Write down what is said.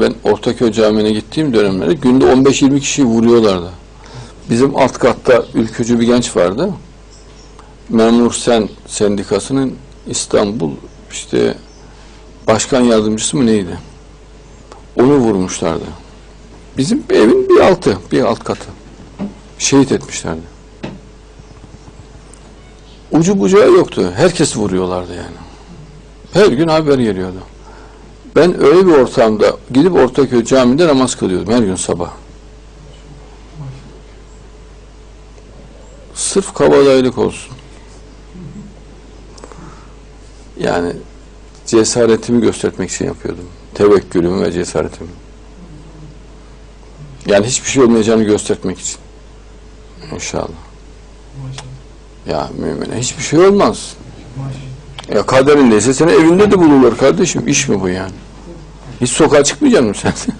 Ben Ortaköy Camii'ne gittiğim dönemlerde günde 15-20 kişiyi vuruyorlardı. Bizim alt katta ülkücü bir genç vardı. Memur Sen Sendikası'nın İstanbul işte başkan yardımcısı mı neydi? Onu vurmuşlardı. Bizim evin bir altı, bir alt katı. Şehit etmişlerdi. Ucu bucağı yoktu. Herkes vuruyorlardı yani. Her gün haber geliyordu. Ben öyle bir ortamda gidip Ortaköy Camii'nde namaz kılıyordum her gün sabah. Sırf kabadayılık olsun. Yani cesaretimi göstermek için yapıyordum. Tevekkülümü ve cesaretimi. Yani hiçbir şey olmayacağını göstermek için. İnşallah. Ya mümine hiçbir şey olmaz. Ya kaderindeyse seni evinde de bulurlar kardeşim. İş mi bu yani? Hiç sokağa çıkmayacak mısın sen?